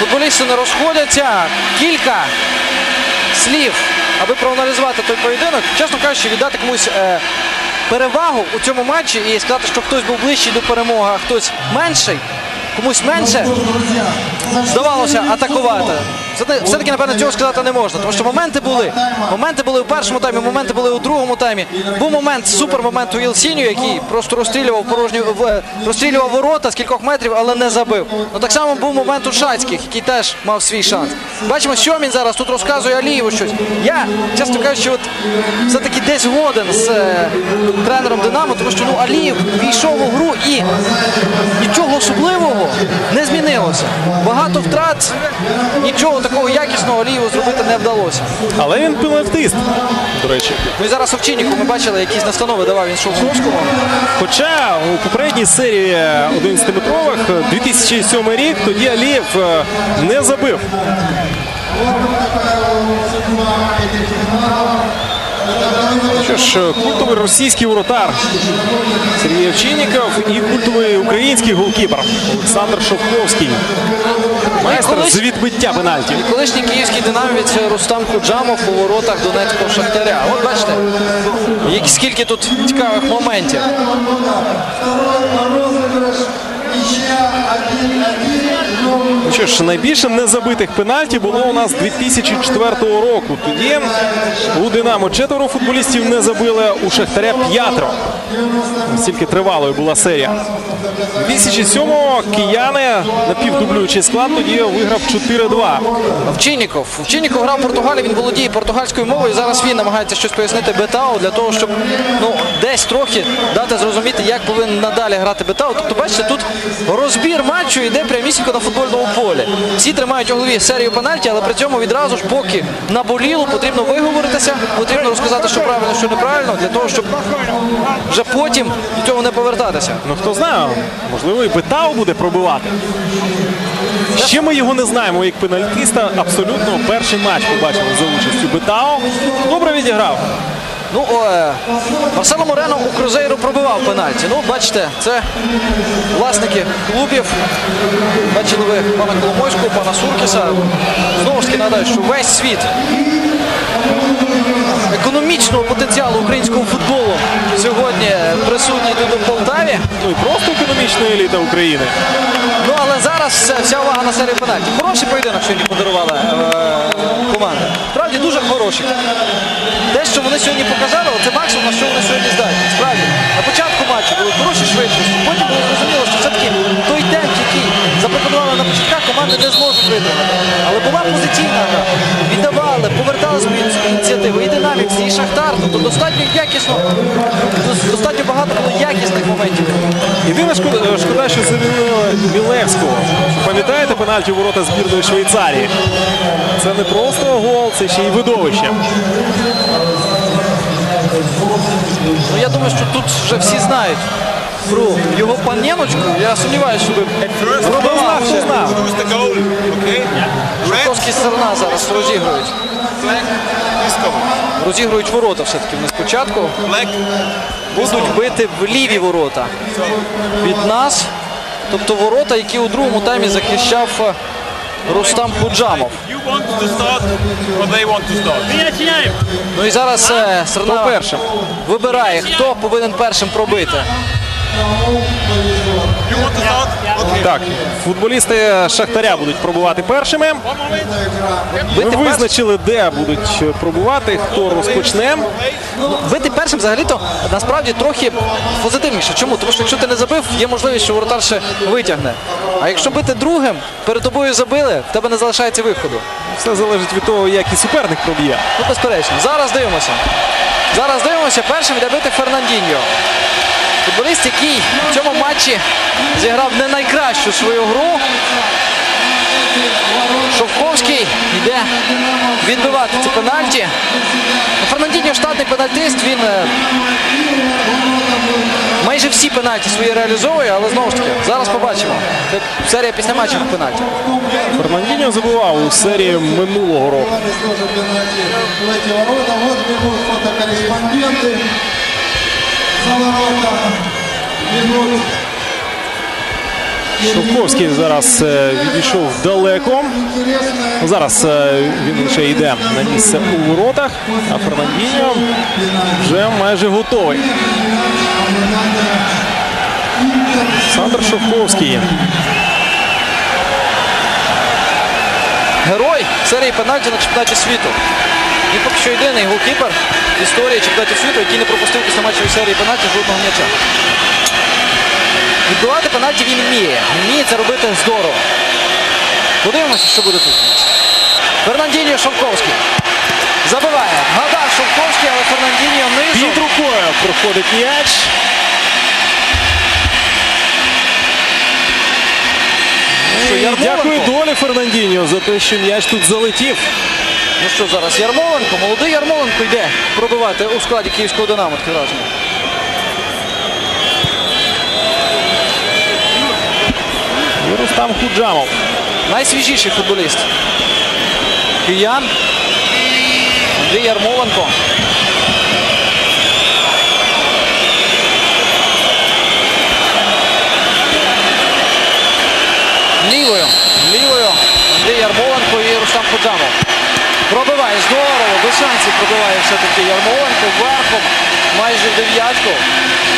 Футболісти не розходяться. Кілька слів, аби проаналізувати той поєдинок. Чесно кажучи, віддати комусь е, перевагу у цьому матчі і сказати, що хтось був ближчий до перемоги, а хтось менший. Комусь менше здавалося атакувати. Все- Все-таки, напевно, цього сказати не можна, тому що моменти були. Моменти були у першому таймі, моменти були у другому таймі. Був момент, супер момент у Єлсіню, який просто розстрілював порожні розстрілював ворота з кількох метрів, але не забив. Ну так само був момент у Шацьких, який теж мав свій шанс. Бачимо, що він зараз тут розказує Алієву щось. Я, чесно кажучи, от все-таки десь годен з е, тренером Динамо, тому що ну Алієв війшов у гру і нічого особливого не змінилося. Багато втрат, нічого такого якісного Алієву зробити не вдалося. Але він пилевтист, до речі. Ну і зараз Овчинніку ми бачили, якісь настанови давав він Шовковському. Хоча у попередній серії 11-метрових 2007 рік тоді Алієв е, не забив. Що ж, культовий російський воротар Сергій Овчинніков і культовий український голкіпер Олександр Шовковський. Майстер колись- з відбиття пенальті. Колишній київський динамівець Рустам Куджамов у воротах Донецького Шахтаря. От бачите, скільки тут цікавих моментів. Ну Що ж, найбільше незабитих пенальті було у нас 2004 року. Тоді у Динамо четверо футболістів не забили, у Шахтаря п'ятеро. Настільки тривалою була серія. 2007-го кияни напівдублюючий склад тоді виграв 4-2. Овчинніков. Овчинніков грав в Португалії, він володіє португальською мовою. Зараз він намагається щось пояснити Бетау для того, щоб ну, десь трохи дати зрозуміти, як повинен надалі грати Бетау. Тобто, бачите, тут розбір матчу йде прямісінько на футбольному полі. Всі тримають у голові серію пенальті, але при цьому відразу ж, поки наболіло, потрібно виговоритися, потрібно розказати, що правильно, що неправильно, для того, щоб вже потім до цього не повертатися. Ну хто знає, можливо, і Бетау буде пробивати. Ще ми його не знаємо як пенальтиста. Абсолютно перший матч побачили за участю Бетау. Добре відіграв. Ну, о, е, Марсело Морено у Крузейру пробивав пенальті. Ну, бачите, це власники клубів. Бачили ви пана Коломойського, пана Суркіса. Знову ж таки нагадаю, що весь світ економічного потенціалу українського футболу сьогодні присутній тут у Полтаві. Ну і просто економічна еліта України. Ну, але зараз вся, увага на серію пенальті. Хороший поєдинок сьогодні подарувала е, команда. Справді дуже хороший. Те, що вони сьогодні показали, це максимум, на що вони сьогодні здатні. Справді, на початку матчу були хороші швидкості. Потім було зрозуміло, що все-таки той темп, який запропонували на початках, команди не зможуть витримати. Але була позиційна гра. Віддавали, повертали свою ініціативу. І динамікс, і Шахтар. Тобто достатньо якісно, достатньо багато було якісних моментів. Єдине шкода, що замінили Мілевського. Пам'ятаєте пенальті ворота збірної Швейцарії? Це не просто гол, це ще й видовище. Ну я думаю, що тут вже всі знають про його паненочку. Я сумніваюся, що Шовковські сторона зараз розігрують. Розігрують ворота все-таки вони спочатку. Будуть бити в ліві ворота. Від нас. Тобто ворота, які у другому таймі захищав е, Рустам start? Ну і зараз е, першим? вибирає, хто повинен першим пробити. Так, футболісти Шахтаря будуть пробувати першими. Ми визначили, де будуть пробувати, хто розпочне. бити першим взагалі-то насправді трохи позитивніше. Чому? Тому що якщо ти не забив, є можливість, що воротар ще витягне. А якщо бити другим, перед тобою забили, в тебе не залишається виходу. Все залежить від того, як і суперник проб'є. Ну, безперечно. Зараз дивимося. Зараз дивимося. Першим йде бити Фернандіньо. Футболіст, який в цьому матчі зіграв не найкращу свою гру. Шовковський йде відбивати ці пенальті. Фернандіньо штатний пенальтист, він е, майже всі пенальті свої реалізовує, але знову ж таки, зараз побачимо. Це серія після матчів пенальті. Фернандіньо забивав у серії минулого року. Шовковський зараз е, відійшов далеко. Зараз е, він лише йде на місце у воротах, а Фернандіньо вже майже готовий. Олександр Шовковський. Герой серії пенальті на чемпіонаті світу. Він поки що єдиний голкіпер в історії чемпіонатів світу, який не пропустив після матчевої серії пенальті жодного м'яча. Відбивати пенальті він вміє. Він вміє це робити здорово. Подивимося, що буде тут. Фернандіньо Шовковський. Забиває. Гадав Шовковський, але Фернандіньо низом. Під рукою проходить м'яч. Дякую долі Фернандіньо за те, що м'яч тут залетів. Ну що зараз? Ярмоленко, молодий Ярмоленко йде пробивати у складі київського Динамо. Таке враження. І Рустам Худжамов. Найсвіжіший футболіст. Киян. Андрій Ярмоленко. Лівою. Лівою. Андрій Ярмоленко і Рустам Худжамов. Пробиває здорово, без шансів пробиває все-таки Ярмоленко верхом. Майже в дев'ятку.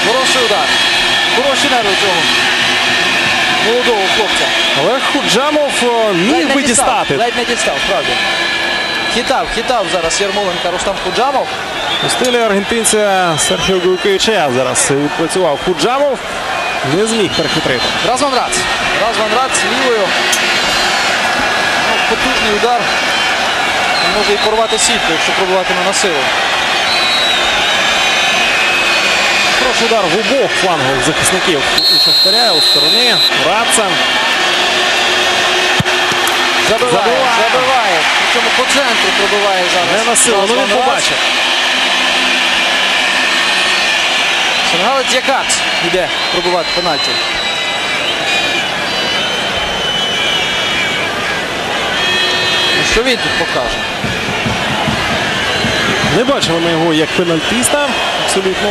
Хороший удар. Хороші нерви цього молодого хлопця. Олег Худжамов міг би дістати. Ледь не дістав, справді. Хитав, хитав зараз Ярмоленка Рустам Худжамов. У стилі аргентинця Серхіо Гуйковича зараз відпрацював Худжамов. Не зміг перехитрити. Разван Рац. Разван Рац лівою. Ну, потужний удар. Може і порвати сітку, якщо пробуватиме на силу. Хороший удар в обох флангових захисників у Шахтаря, у сторони. Радца. Забиває, Забиває. забиває. Причому по центру пробиває зараз. Не на силу, ну Разван він побачив. Сенгалець Якакс йде пробивати пенальті. Що він тут покаже? Не бачили ми його як пенальтиста. Абсолютно.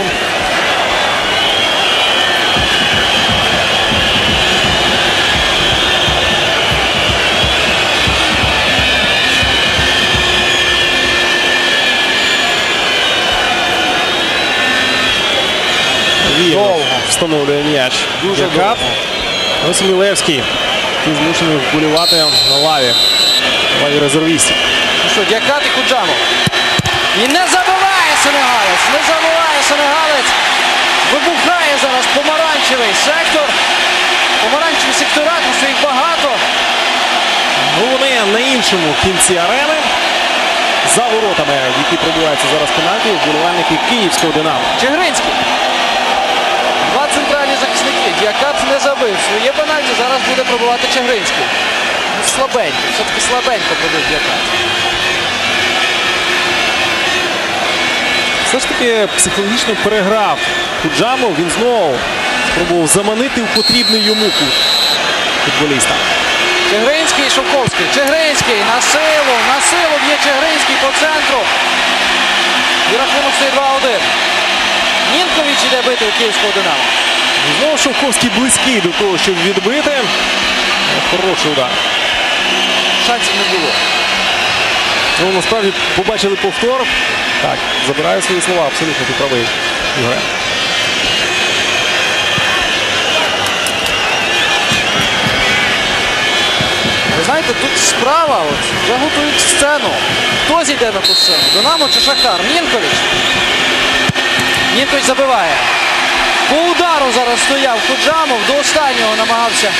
Довго. встановлює м'яч. Дуже Якат. довго. Ось Мілевський. Який змушений вболівати на лаві. Лаві резервістів. Ну що, Дякат і Куджамов. І не забиває Сенегалець. Не забиває Сенегалець. Вибухає зараз помаранчевий сектор. Помаранчеві сектора, тому що їх багато. Вони на іншому кінці арени. За воротами, які пробиваються зараз пенальті, вболівальники київського Динамо. Чигринський. Два центральні захисники. Діакат не забив. Своє пенальті зараз буде пробувати Чигринський. Слабенько. Все-таки слабенько пробив Діакат. Все ж таки психологічно переграв Куджамов. Він знову спробував заманити в потрібний йому футболіста. Чигринський і Шовковський. Чигринський на силу, на силу б'є Чигринський по центру. І рахунок стає 2-1. Нінкович іде бити у київського Динамо. Знову Шовковський близький до того, щоб відбити. Хороший удар. Шансів не було. Ну, насправді побачили повтор. Так, забираю свої слова, абсолютно ти правий. Ігоре. Ви знаєте, тут справа, от, вже готують сцену. Хто зійде на ту сцену? Динамо чи Шахтар? Нінкович. Нінкович забиває. По удару зараз стояв Куджамов, до останнього намагався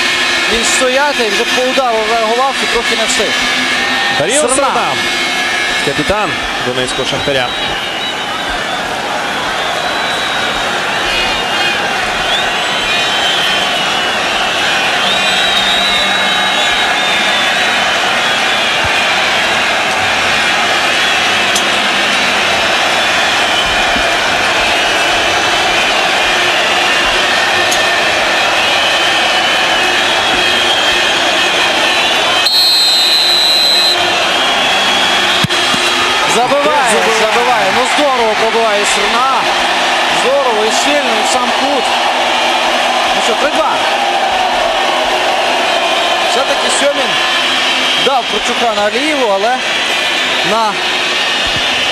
він стояти, вже по удару реагував і трохи не встиг. Серна. Капітан Донецького Шахтаря. Забиває, Забиває. забиває. Ну здорово пробиває Серна. Здорово і сильно, і в сам кут. Ну що, 3-2. все-таки Сьомін дав Процюка на Алієву, але на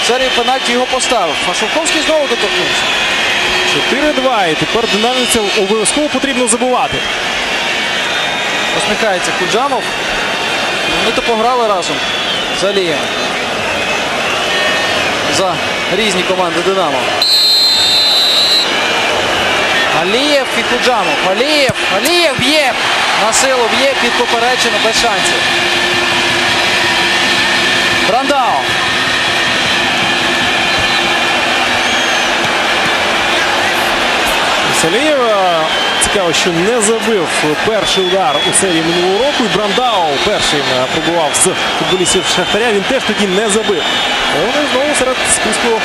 серію пенальті його поставив. А Шовковський знову доторкнувся. 4-2. І тепер динамівцям обов'язково потрібно забувати. Посміхається Куджамов. Вони то пограли разом з Алієм. За різні команди Динамо. Алієв і Куджамов. Алієв. Алієв б'є. На силу б'є під поперечину без шансів. Брандау. Салієв е, цікаво, що не забив перший удар у серії минулого року. І Брандау першим е, пробував з футболістів Шахтаря. Він теж тоді не забив. Вони знову серед списку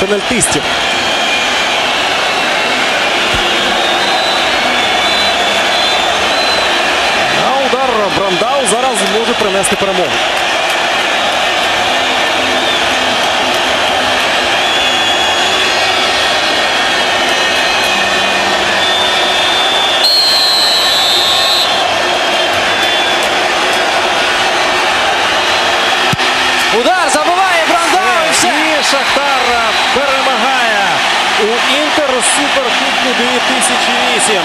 пенальтистів. А удар Брандау зараз може принести перемогу. Удар забиває Брандау і все. І Шахтар перемагає у Інтер Суперкубку 2008.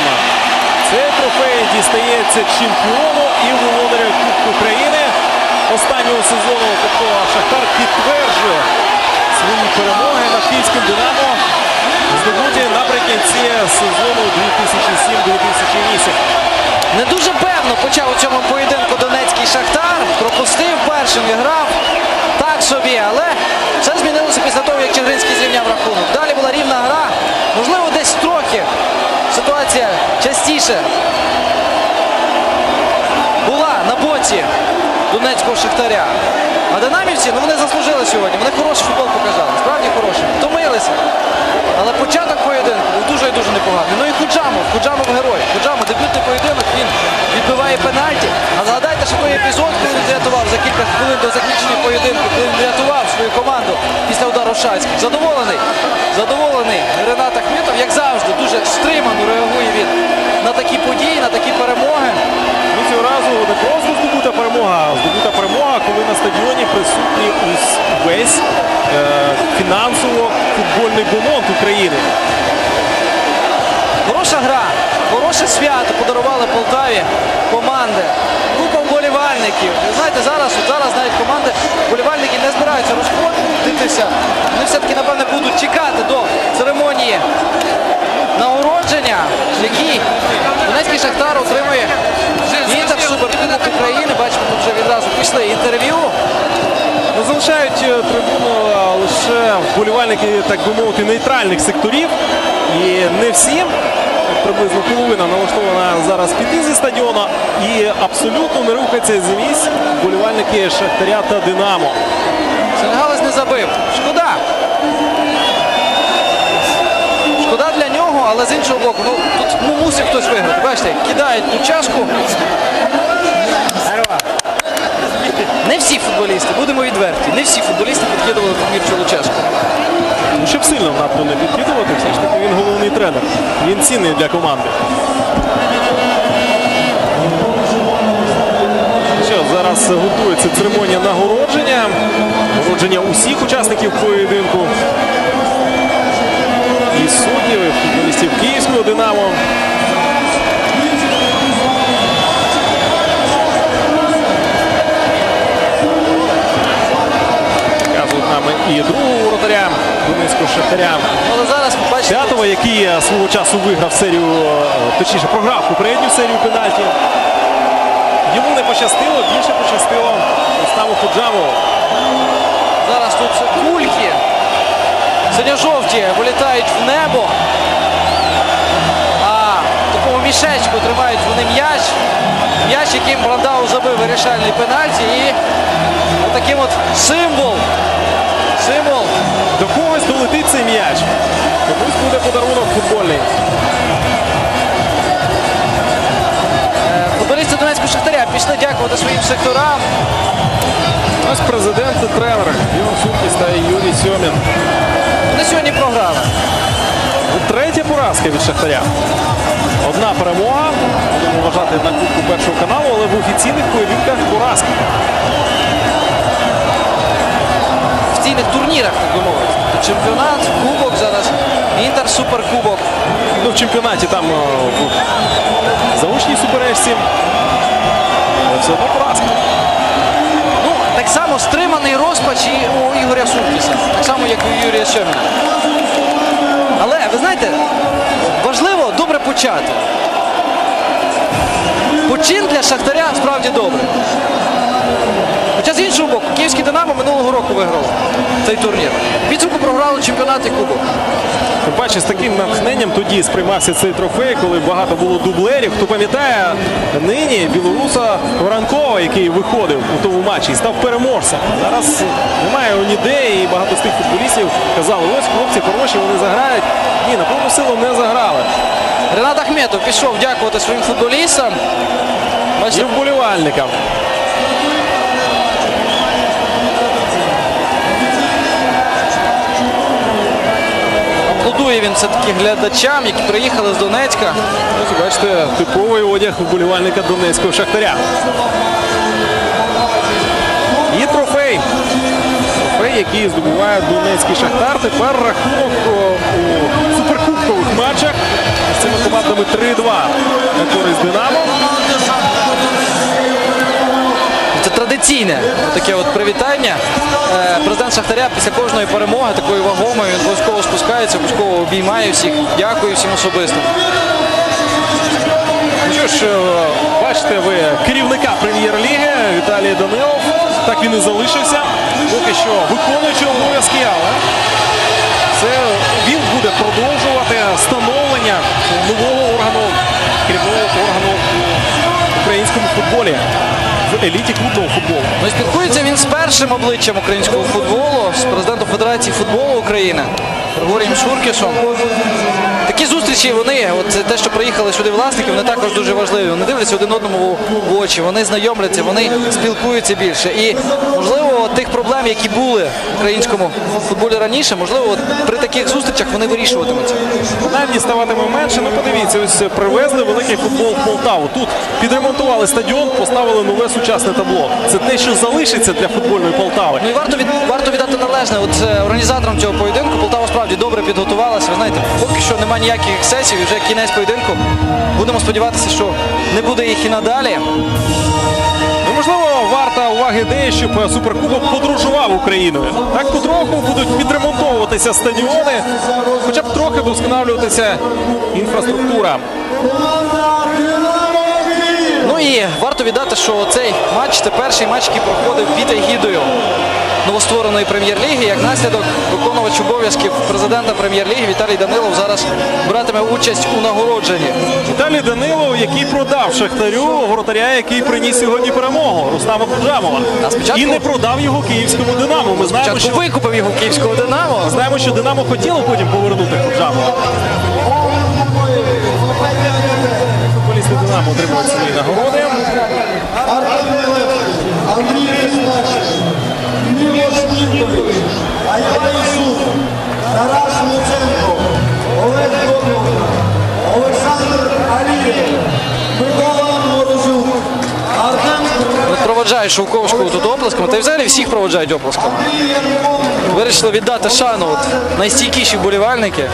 Цей трофей дістається чемпіону і володарю Кубку України останнього сезону. Тобто Шахтар підтверджує свої перемоги над київським Динамо. Здобуті наприкінці сезону 2007-2008. Не дуже певно почав у цьому поєдинку Донецький Шахтар. Пропустив першим і грав так собі, але все змінилося після того, як Чигринський зрівняв рахунок. Далі була рівна гра. Ситуація частіше була на боці Донецького Шахтаря. А динамівці, ну вони заслужили сьогодні. Вони хороший футбол показали. Справді хороший. Втомилися. Але початок поєдинку був дуже і дуже непоганий. Ну і Куджамов, Куджамов герой. Куджамов дебютний поєдинок, він відбиває пенальті. А згадайте, що той епізод, коли він врятував за кілька хвилин до закінчення поєдинку, коли він врятував свою команду після удару Шацьких. Задоволений. Задоволений Ренат Ахметов, як завжди, дуже стримано реагує він на такі події, на такі перемоги. Ну, цього разу не просто здобута перемога, а здобута перемога, коли на стадіоні присутній ус- весь е, фінансово-футбольний бомонд України. Хороша гра, хороше свято подарували Полтаві команди. Купа вболівальників. Ви знаєте, зараз, от зараз навіть команди, вболівальники не збираються розходитися. Вони все-таки, напевне, будуть чекати до церемонії нагородження, в якій Донецький Шахтар отримує Інтер Суперкубок України. Бачимо, тут вже відразу пішли інтерв'ю. Ну, залишають е, трибуну лише вболівальники, так би мовити, нейтральних секторів. І не всі, приблизно половина налаштована зараз піти зі стадіону. І абсолютно не рухаються з місць вболівальники Шахтаря та Динамо. Сенегалець не забив. Шкода. Шкода для нього, але з іншого боку, ну тут ну, мусив хтось виграти. Бачите, кидають ту чашку. Не всі футболісти, будемо відверті, не всі футболісти підкидували Мірчулу чашку. Ну, щоб сильно напрямку не підкидувати, все ж таки він головний тренер. Він цінний для команди. Що, зараз готується церемонія нагородження. Нагородження усіх учасників поєдинку. І суддів, і футболістів Київського Динамо. І другого воротаря Донецького Шахтаря. Але зараз бачите, П'ятого, який свого часу виграв серію, е, точніше, програв попередню серію пенальті. Йому не пощастило, більше пощастило Оставу Худжамову. зараз тут кульки синьо-жовті вилітають в небо. А в такому мішечку тримають вони м'яч. М'яч, яким Брандау забив вирішальний пенальті. І таким от символ. Символ. До когось долетить цей м'яч. Комусь буде подарунок футбольний. Е, Футболісти Донецького Шахтаря пішли дякувати своїм секторам. Ось президент і тренер Ігор Суркіс та Юрій Сьомін. Вони сьогодні програли. Третя поразка від Шахтаря. Одна перемога. Будемо вважати на кубку першого каналу, але в офіційних поєдинках поразки. Офіційних турнірах, так би мовити. Чемпіонат, кубок зараз, інтер, суперкубок. Ну, в чемпіонаті там е, в заочній суперечці. Все одно поразка. Ну, так само стриманий розпач і у Ігоря Суркіса. Так само, як і у Юрія Щеміна. Але, ви знаєте, важливо добре почати. Почин для Шахтаря справді добре. Хоча з іншого боку, Київський Динамо минулого року виграв цей турнір. Підсумку програли чемпіонат і кубок. Тим паче з таким натхненням тоді сприймався цей трофей, коли багато було дублерів. Хто пам'ятає нині білоруса Воранкова, який виходив у тому матчі і став переможцем. Зараз немає ніде, і багато з тих футболістів казали, ось хлопці хороші, вони заграють. Ні, на повну силу не заграли. Ренат Ахметов пішов дякувати своїм футболістам. І Бачите, вболівальникам. Аплодує він все-таки глядачам, які приїхали з Донецька. Ось бачите, типовий одяг вболівальника Донецького Шахтаря. І трофей. Трофей, який здобуває Донецький Шахтар. Тепер рахунок у суперкубкових матчах з цими командами 3-2 на користь Динамо. Традиційне таке от привітання. Е, Президент Шахтаря після кожної перемоги, такої вагомої, він обов'язково спускається, обов'язково обіймає всіх. Дякую всім особисто. Ну що ж, е, бачите ви керівника прем'єр-ліги Віталій Данилов. Так він і залишився. Поки що виконуючи обов'язки, але це він буде продовжувати становлення нового органу, керівного органу українському футболі, в еліті клубного футболу. Ну спілкується він з першим обличчям українського футболу, з президентом Федерації футболу України Григорієм Шуркісом. Такі зустрічі, вони, от те, що приїхали сюди власники, вони також дуже важливі. Вони дивляться один одному в очі, вони знайомляться, вони спілкуються більше. І можливо, тих проблем, які були в українському футболі раніше, можливо, от при таких зустрічах вони вирішуватимуться. Принаймні ставатиме менше. Ну подивіться, ось привезли великий футбол в Полтаву. Тут підремонтували стадіон, поставили нове сучасне табло. Це те, що залишиться для футбольної Полтави. Ну і варто від варто віддати належне. От е, організаторам цього поєдинку Полтава справді добре підготувалася. Ви знаєте, поки що немає ніяких ексцесів, і вже кінець поєдинку. Будемо сподіватися, що не буде їх і надалі. Ну, можливо, варта уваги ідея, щоб суперкубок подорожував Україною. Так потроху будуть підремонтовуватися стадіони, хоча б трохи вдосконалюватися інфраструктура. І варто віддати, що цей матч це перший матч, який проходив під егідою новоствореної прем'єр-ліги. Як наслідок виконувач обов'язків президента прем'єр-ліги Віталій Данилов зараз братиме участь у нагородженні. Віталій Данилов, який продав Шахтарю воротаря, який приніс сьогодні перемогу Рустама Куджамова. А спочатку- І не продав його київському Динамо. Ми знаємо, що викупив його київського Динамо. знаємо, що Динамо хотіло потім повернути Куджамова. Динамо отримують свої нагороди. Андрій Кислачев, Мілош Ніколіч, Айва Ісусов, Тарас Луценко, Олег Додов, Олександр Алієв, Микола Морозюк, Артем проводжають Шовковського тут оплесками, та й взагалі всіх проводжають оплесками. Вирішили віддати шану от, найстійкіші вболівальники.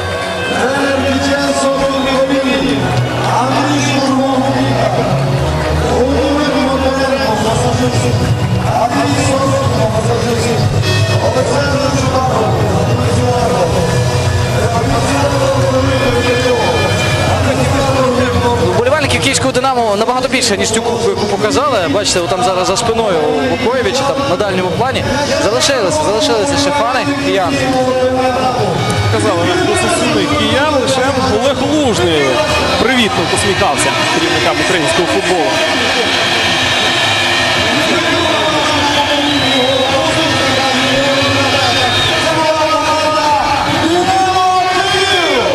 Більше, ніж цю кубку, яку показали. Бачите, там зараз за спиною Вуковича, там на дальньому плані. Залишилися, залишилися ще фани киян. Казали нам досить сильних киян, лише Олег Лужний привітно посміхався керівникам українського футболу.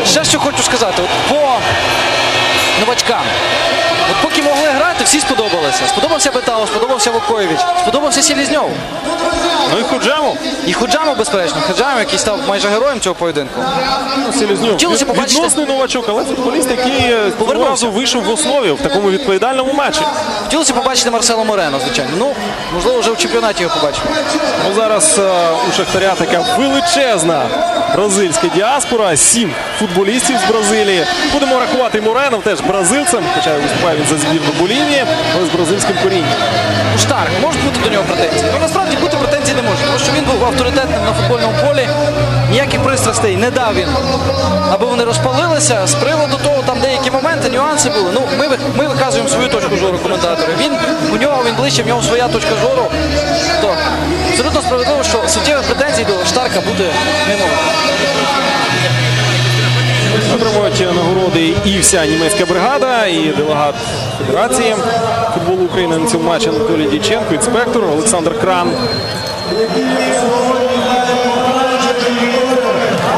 Ще що хочу сказати, от по новачкам. От поки могли грати, всі сподобалися. Сподобався Бетао, сподобався Вукоєвич, сподобався Селізньов. Ну і Худжаму. І Худжамов, безперечно, Худжамов, який став майже героєм цього поєдинку. Селезньов. Хотілося побачити- Відносний новачок, але футболіст, який е, цього Повернувся. разу вийшов в основі в такому відповідальному матчі. Хотілося побачити Марсело Морено, звичайно. Ну, можливо, вже в чемпіонаті його побачимо. Ну, зараз е, у Шахтаря така величезна бразильська діаспора. Сім футболістів з Бразилії. Будемо рахувати Моренов теж бразильцем, хоча виступає він за збірну Болівії, але з бразильським корінням. Штарк, можуть бути до нього претензії. Ну насправді бути претензій не може, тому що він був авторитетним на футбольному полі. Ніяких пристрастей не дав він, аби вони розпалилися. З приводу того, там деякі моменти, нюанси були. Ну, ми, ми виказуємо свою точку зору коментатори. Він у нього він ближче, в нього своя точка зору. То абсолютно справедливо, що суттєвих претензій до Штарка бути не може. Отримують нагороди і вся німецька бригада, і делегат Федерації футболу України на цьому матчі Анатолій Діченко, інспектор Олександр Кран.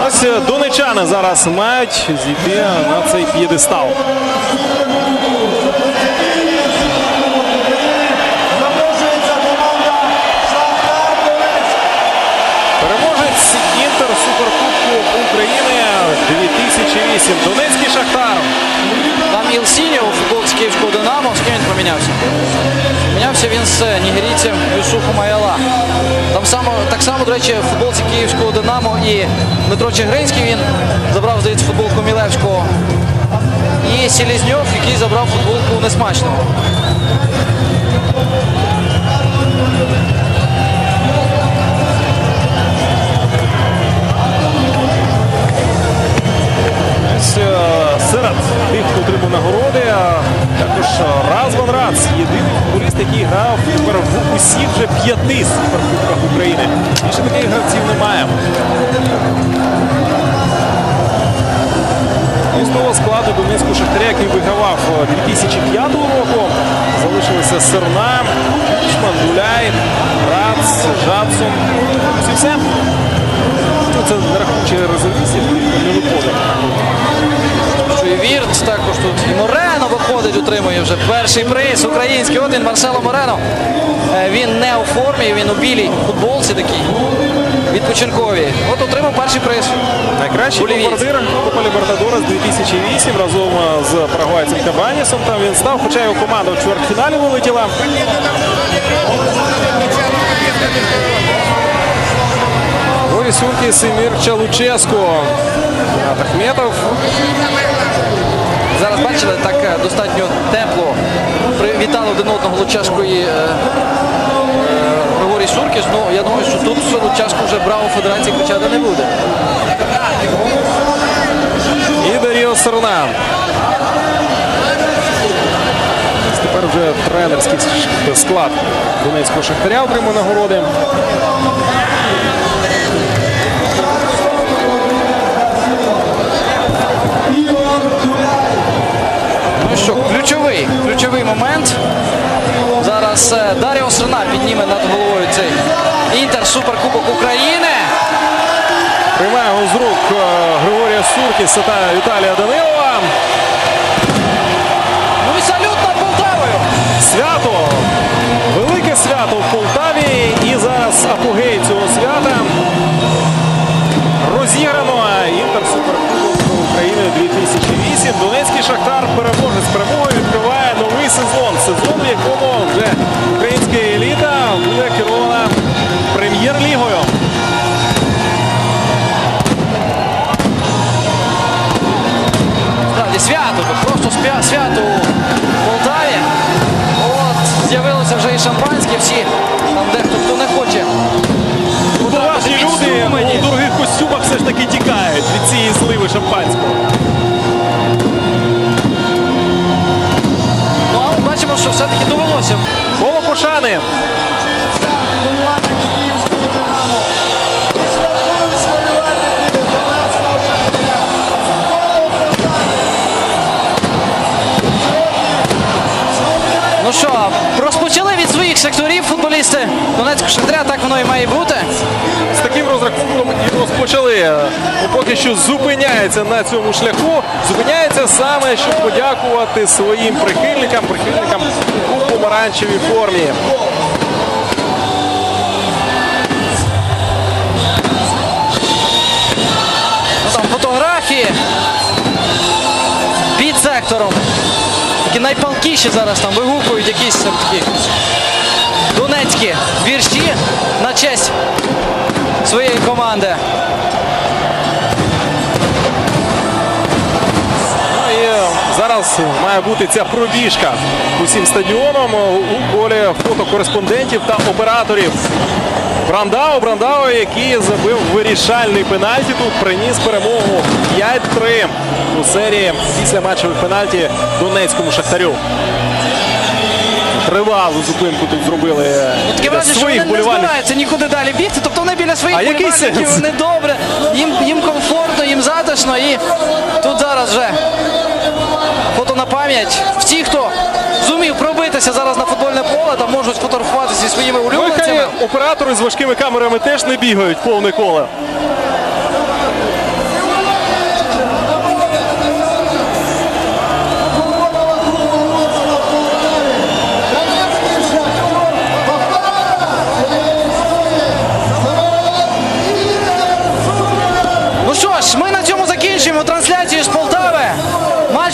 Ось е, донечани зараз мають зійти на цей п'єдестал. Переможець Інтер Суперкубку України 2008. Донецький Шахтар. Там Єлсіні у футболці київського Динамо. З ким він помінявся? Помінявся він з нігерійцем Юсуфом Майала. Там само, так само, до речі, футболці київського Динамо і Дмитро Чигринський він забрав, здається, футболку Мілевського. І Селізньов, який забрав футболку Несмачного. Ось е, серед тих, хто отримав нагороди, також Разван Рац, єдиний футболіст, який грав тепер в усіх вже п'яти суперкубках України. Більше таких гравців немає. І з того складу Донецького Шахтаря, який вигравав е, 2005 року, залишилися Серна, Чучман, Дуляй, Рац, Жадсон. І все. Ну, це не рахуючи резервістів, не виходить. Що і також тут. І Морено виходить, отримує вже перший приз український. От він Марсело Морено. Е, Він не у формі, він у білій футболці такій. Відпочинковій. От отримав перший приз. Найкращий бомбардир Копа Лібертадорес 2008 разом е, з парагвайцем Кабанісом. Там він став, хоча його команда в чвертьфіналі вилетіла. Борис Юнкіс і Мірча Луческо. Ахметов. Зараз бачили, так е, достатньо тепло привітали один одного Лучашко і е, е, Григорій Суркіс. Ну, я думаю, що тут Лучашко вже брав у федерації кричати не буде. І Даріо Серна. Тепер вже тренерський склад Донецького Шахтаря отримав нагороди. Е, Даріо підніме над головою цей Інтер Суперкубок України. Приймає його з рук е, Григорія Суркіса та Віталія Данилова. Ну і салют над Полтавою. Свято! Велике свято в Полтаві. І зараз апогей цього свята. Розіграно Інтер Суперкубок України 2008. Донецький Шахтар переможець перемогою відкриває новий сезон. Сезон, в якому вже українська еліта буде керована прем'єр-лігою. Свято, просто свято у Полтаві. От, з'явилося вже і шампанське, всі там дехто хто не хоче. Поважні люди у дорогих костюмах все ж таки тікають від цієї зливи шампанського. Що все-таки довелося. Коло пошани. Ну що, розпочали від своїх секторів футболісти Донецького Шахтаря, так воно і має бути. З таким розрахунком і розпочали. Поки що зупиняється на цьому шляху це саме, щоб подякувати своїм прихильникам, прихильникам у помаранчевій формі. Ну, там фотографії під сектором. Такі найпалкіші зараз там вигукують якісь такі донецькі вірші на честь своєї команди. Зараз має бути ця пробіжка усім стадіоном у колі фотокореспондентів та операторів. Брандау, Брандау, який забив вирішальний пенальті тут, приніс перемогу 5-3 у серії після матчевих пенальті Донецькому Шахтарю. Тривалу зупинку тут зробили Таке для враження, що вони не збираються нікуди далі бігти. Тобто вони біля своїх болівальників, сенс? вони добре, їм, їм комфортно, їм затишно. І тут зараз вже фото на пам'ять. Всі, хто зумів пробитися зараз на футбольне поле, там можуть фотографуватися зі своїми улюбленцями. оператори з важкими камерами теж не бігають повне коле. Ну що ж, ми на цьому закінчуємо трансляцію з Полтави.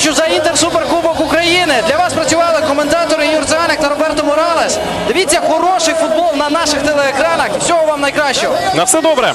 Матчу за Інтер Суперкубок України. Для вас працювали коментатори Юр Циганик та Роберто Моралес. Дивіться хороший футбол на наших телеекранах. Всього вам найкращого. На все добре.